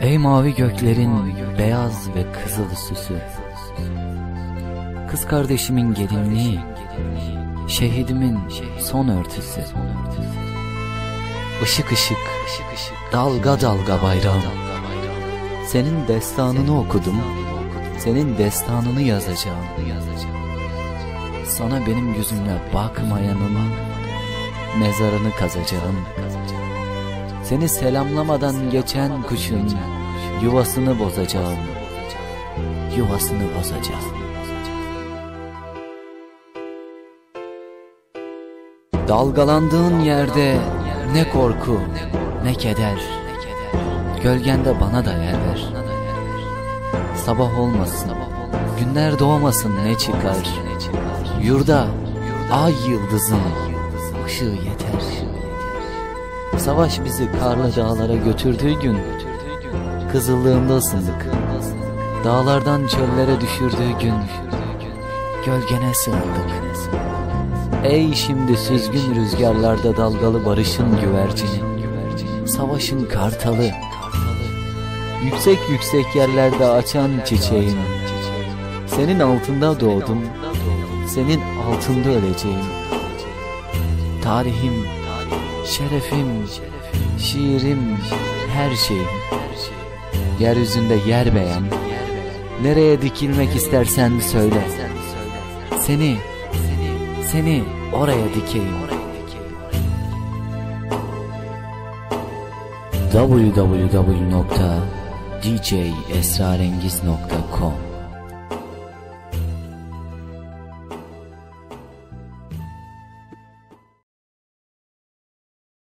Ey mavi göklerin beyaz ve kızıl süsü Kız kardeşimin gelinliği Şehidimin son örtüsü Işık ışık Dalga dalga bayrağım Senin destanını okudum Senin destanını yazacağım. Sana benim yüzümle bakmayanın Mezarını kazacağım. Seni selamlamadan geçen kuşun yuvasını bozacağım. Yuvasını bozacağım. Dalgalandığın yerde ne korku ne keder. Gölgende bana da yer ver. Sabah olmasın, günler doğmasın ne çıkar. Yurda ay yıldızın ışığı yeter. Savaş bizi karlı dağlara götürdüğü gün Kızıllığında ısındık. Dağlardan çöllere düşürdüğü gün Gölgene sığındık. Ey şimdi süzgün rüzgarlarda dalgalı barışın güvercini Savaşın kartalı Yüksek yüksek yerlerde açan çiçeğin Senin altında doğdum Senin altında öleceğim. Tarihim Şerefim, şiirim, her şeyim Yeryüzünde yer beğen. Nereye dikilmek istersen söyle. Seni, seni oraya dikeyim. www.djesrarengiz.com